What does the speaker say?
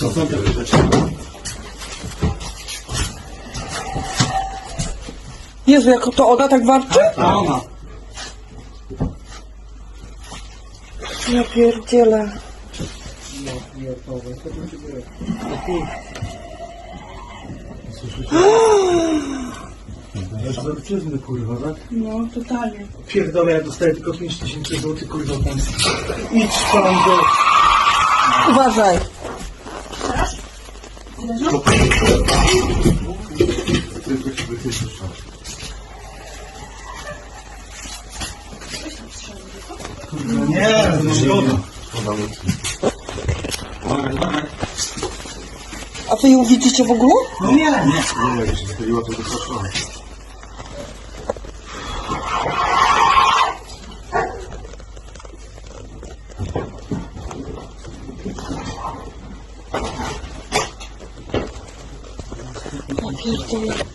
To są te rzeczy. Jezu, jak to ona tak warczy? A ona. Ja pierdzielę. Już zabczyzny, kurwa, tak? No, totalnie. Pierdolę, ja dostaję tylko 5 tysięcy złotych, kurwa, Polsce. Idź pan do... Uważaj. Ogóle? No nie, nie. Nie, jak się schyliła, to wystraszyła. Ja 聞いてる。